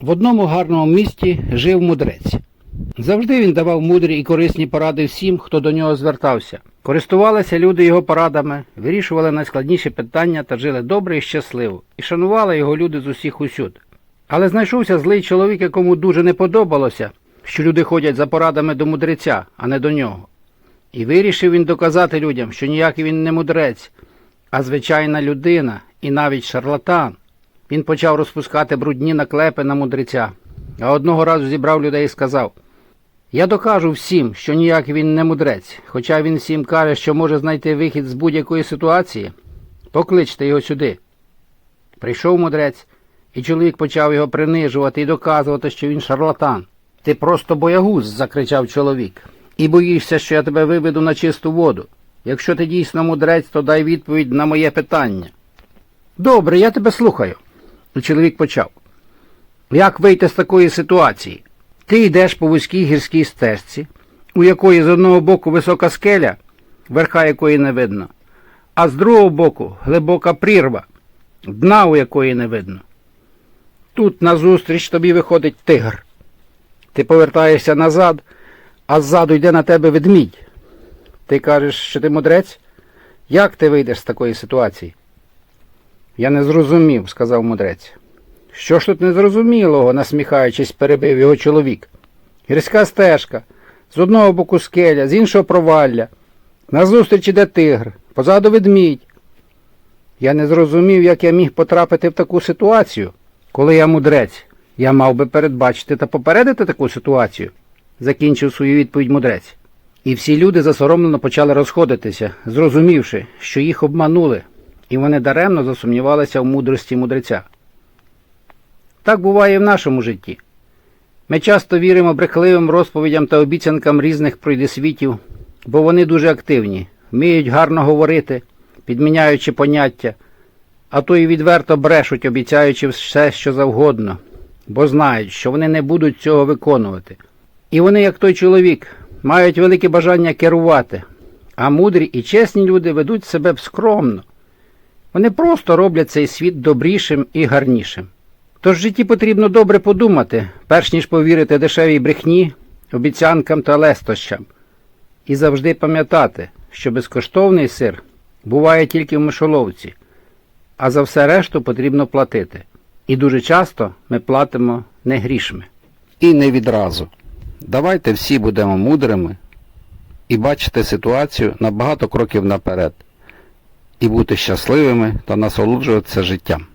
В одному гарному місті жив мудрець. Завжди він давав мудрі і корисні поради всім, хто до нього звертався. Користувалися люди його порадами, вирішували найскладніші питання та жили добре і щасливо, і шанували його люди з усіх усюд. Але знайшовся злий чоловік, якому дуже не подобалося, що люди ходять за порадами до мудреця, а не до нього. І вирішив він доказати людям, що ніякий він не мудрець, а звичайна людина і навіть шарлатан. Він почав розпускати брудні наклепи на мудреця, а одного разу зібрав людей і сказав Я докажу всім, що ніякий він не мудрець, хоча він всім каже, що може знайти вихід з будь-якої ситуації. Покличте його сюди. Прийшов мудрець, і чоловік почав його принижувати і доказувати, що він шарлатан. Ти просто боягуз, закричав чоловік, і боїшся, що я тебе виведу на чисту воду. Якщо ти дійсно мудрець, то дай відповідь на моє питання. Добре, я тебе слухаю. І чоловік почав. Як вийти з такої ситуації? Ти йдеш по вузькій гірській стежці, у якої з одного боку висока скеля, верха якої не видно, а з другого боку глибока прірва, дна у якої не видно. Тут назустріч тобі виходить тигр. Ти повертаєшся назад, а ззаду йде на тебе ведмідь. Ти кажеш, що ти мудрець? Як ти вийдеш з такої ситуації? Я не зрозумів, сказав мудрець. Що ж тут незрозумілого, насміхаючись, перебив його чоловік. Гірська стежка, з одного боку скеля, з іншого провалля. Назустріч іде тигр, позаду ведмідь. Я не зрозумів, як я міг потрапити в таку ситуацію. Коли я мудрець, я мав би передбачити та попередити таку ситуацію, закінчив свою відповідь мудрець. І всі люди засоромлено почали розходитися, зрозумівши, що їх обманули, і вони даремно засумнівалися в мудрості мудреця. Так буває і в нашому житті. Ми часто віримо брехливим розповідям та обіцянкам різних пройдисвітів, бо вони дуже активні, вміють гарно говорити, підміняючи поняття, а то й відверто брешуть, обіцяючи все, що завгодно, бо знають, що вони не будуть цього виконувати. І вони, як той чоловік, мають велике бажання керувати, а мудрі і чесні люди ведуть себе скромно. Вони просто роблять цей світ добрішим і гарнішим. Тож в житті потрібно добре подумати, перш ніж повірити дешевій брехні, обіцянкам та лестощам. І завжди пам'ятати, що безкоштовний сир буває тільки в мишоловці, а за все решту потрібно платити. І дуже часто ми платимо не грішми. І не відразу. Давайте всі будемо мудрими і бачити ситуацію на багато кроків наперед, і бути щасливими та насолоджуватися життям.